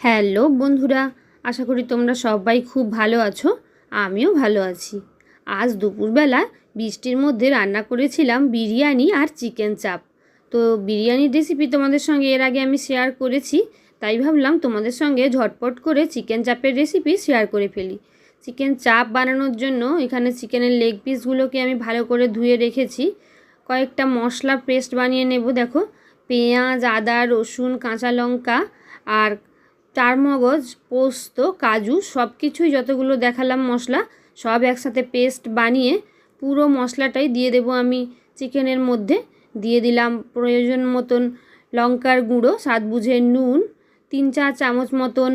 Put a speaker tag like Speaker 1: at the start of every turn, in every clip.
Speaker 1: Hello বন্ধুরা, আশা করি তোমরা সবাই খুব ভালো আছো, আমিও ভালো আছি। আজ দুপুরবেলা বৃষ্টির মধ্যে রান্না করেছিলাম বিরিয়ানি আর চিকেন চাপ। তো বিরিয়ানির রেসিপি তোমাদের সঙ্গে এর আগে আমি শেয়ার করেছি, তাই ভাবলাম তোমাদের সঙ্গে ঝটপট করে চিকেন চাপের রেসিপি শেয়ার করে ফেলি। চিকেন চাপ বানানোর জন্য এখানে চিকেনের লেগ পিসগুলোকে আমি ভালো করে ধুয়ে রেখেছি। কয়েকটা মশলা পেস্ট বানিয়ে নেব, দেখো। পেঁয়াজ, আদা, রসুন, কাঁচা লঙ্কা আর চারমগজ পোস্ত, কাজু সব কিছুই যতগুলো দেখালাম মশলা, সব একসাথে পেস্ট বানিয়ে পুরো মশলাটাই দিয়ে দেবো আমি চিকেনের মধ্যে। দিয়ে দিলাম প্রয়োজন মতন লঙ্কার গুঁড়ো, স্বাদ বুঝে নুন, তিন চার চামচ মতন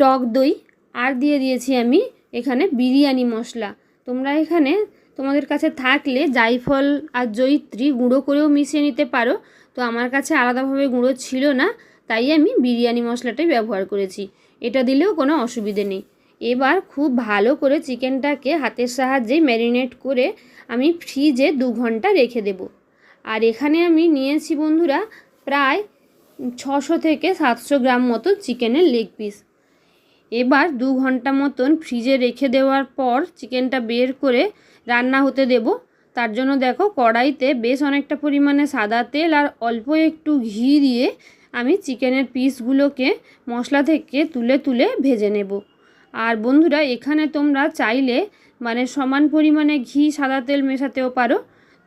Speaker 1: টক দই, আর দিয়ে দিয়েছি আমি এখানে বিরিয়ানি মশলা। তোমরা এখানে তোমাদের কাছে থাকলে জাইফল আর জয়িত্রী গুঁড়ো করেও মিশিয়ে নিতে পারো, তো আমার কাছে আলাদাভাবে গুঁড়ো ছিল না। তাই আমি বিরিয়ানি মশলাটাই ব্যবহার করেছি। এটা দিলেও কোনো অসুবিধে নেই। এবার খুব ভালো করে চিকেনটাকে হাতের সাহায্যে ম্যারিনেট করে আমি ফ্রিজে দু ঘণ্টা রেখে দেব। আর এখানে আমি নিয়েছি বন্ধুরা প্রায় ছশো থেকে সাতশো গ্রাম মতো চিকেনের লেগ পিস। এবার দু ঘণ্টা মতন ফ্রিজে রেখে দেওয়ার পর চিকেনটা বের করে রান্না হতে দেব। তার জন্য দেখো কড়াইতে বেশ অনেকটা পরিমাণে সাদা তেল আর অল্প একটু ঘি দিয়ে আমি চিকেনের পিসগুলোকে মশলা থেকে তুলে তুলে ভেজে নেব। আর বন্ধুরা, এখানে তোমরা চাইলে মানে সমান পরিমাণে ঘি, সাদা তেল মেশাতেও পারো।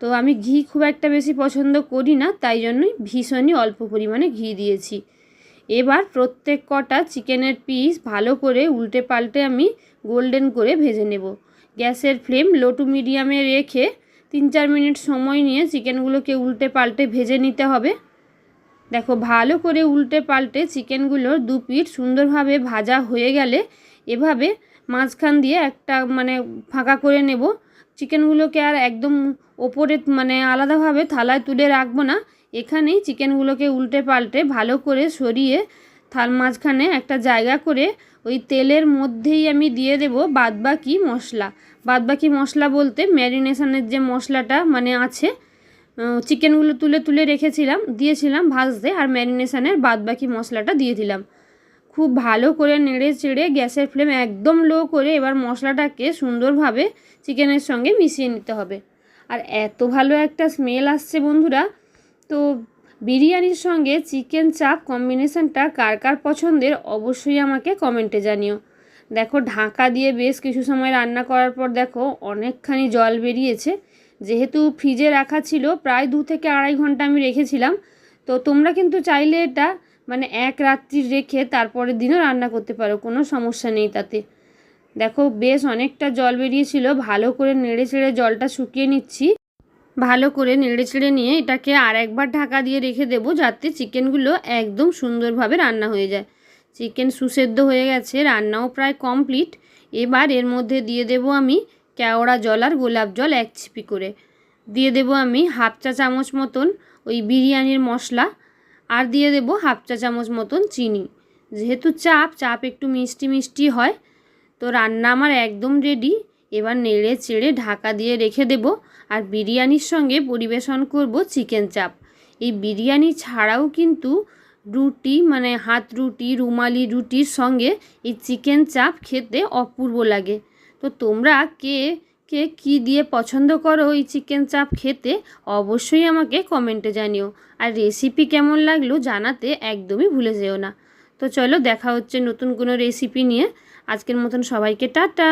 Speaker 1: তো আমি ঘি খুব একটা বেশি পছন্দ করি না, তাই জন্যই ভীষণই অল্প পরিমাণে ঘি দিয়েছি। এবার প্রত্যেক কটা চিকেনের পিস ভালো করে উল্টে পাল্টে আমি গোল্ডেন করে ভেজে নেব। গ্যাসের ফ্লেম লো টু মিডিয়ামে রেখে তিন চার মিনিট সময় নিয়ে চিকেনগুলোকে উল্টে পাল্টে ভেজে নিতে হবে। দেখো, ভালো করে উল্টে পাল্টে চিকেনগুলোর দু পিঠ সুন্দরভাবে ভাজা হয়ে গেলে এভাবে মাঝখান দিয়ে একটা মানে ফাঁকা করে নেব। চিকেনগুলোকে আর একদম ওপরে মানে আলাদাভাবে থালায় তুলে রাখব না। এখানেই চিকেনগুলোকে উল্টে পাল্টে ভালো করে সরিয়ে থাল মাঝখানে একটা জায়গা করে ওই তেলের মধ্যেই আমি দিয়ে দেব বাদবাকি মশলা। বাদবাকি মশলা বলতে ম্যারিনেশনের যে মশলাটা মানে আছে চিকেনগুলো তুলে তুলে রেখেছিলাম, দিয়েছিলাম ভাজতে আর ম্যারিনেশনের বাদবাকি মশলাটা দিয়ে দিলাম। খুব ভালো করে নেড়ে চেড়ে গ্যাসের ফ্লেম একদম লো করে এবার মশলাটাকে সুন্দরভাবে চিকেনের সঙ্গে মিশিয়ে নিতে হবে। আর এত ভালো একটা স্মেল আসছে বন্ধুরা। তো বিরিয়ানির সঙ্গে চিকেন চাপ কম্বিনেশনটা কার কার পছন্দের অবশ্যই আমাকে কমেন্টে জানিও। দেখো, ঢাকা দিয়ে বেশ কিছু সময় রান্না করার পর দেখো, অনেকখানি জল বেরিয়েছে। যেহেতু ফ্রিজে রাখা ছিল, প্রায় দু থেকে আড়াই ঘণ্টা আমি রেখেছিলাম। তো তোমরা কিন্তু চাইলে এটা মানে এক রাত্রি রেখে তারপরের দিনও রান্না করতে পারো, কোনো সমস্যা নেই তাতে। দেখো, বেশ অনেকটা জল বেরিয়েছিল, ভালো করে নেড়ে চেড়ে জলটা শুকিয়ে নিচ্ছি। ভালো করে নেড়ে চেড়ে নিয়ে এটাকে আর একবার ঢাকা দিয়ে রেখে দেবো, যাতে চিকেনগুলো একদম সুন্দরভাবে রান্না হয়ে যায়। চিকেন সুসেদ্ধ হয়ে গেছে, রান্নাও প্রায় কমপ্লিট। এবার এর মধ্যে দিয়ে দেব আমি কেওড়া জল আর গোলাপ জল এক ছিপি করে। দিয়ে দেব আমি হাফ চা চামচ মতন ওই বিরিয়ানির মশলা আর দিয়ে দেব হাফ চা চামচ মতন চিনি। যেহেতু চাপ চাপ একটু মিষ্টি মিষ্টি হয়, তো রান্না আমার একদম রেডি এবার নেড়ে চেড়ে ঢাকা দিয়ে রেখে দেব আর বিরিয়ানির সঙ্গে পরিবেশন করব চিকেন চাপ। এই বিরিয়ানি ছাড়াও কিন্তু রুটি মানে হাত রুটি, রুমালি রুটির সঙ্গে এই চিকেন চাপ খেতে অপূর্ব লাগে। তো তোমরা কে কে কী দিয়ে পছন্দ করো এই চিকেন চাপ খেতে, অবশ্যই আমাকে কমেন্টে জানিও। আর রেসিপি কেমন লাগল জানাতে একদমই ভুলে যেও না। তো চলো দেখা হচ্ছে নতুন কোনো রেসিপি নিয়ে। আজকের মতন সবাইকে টাটা।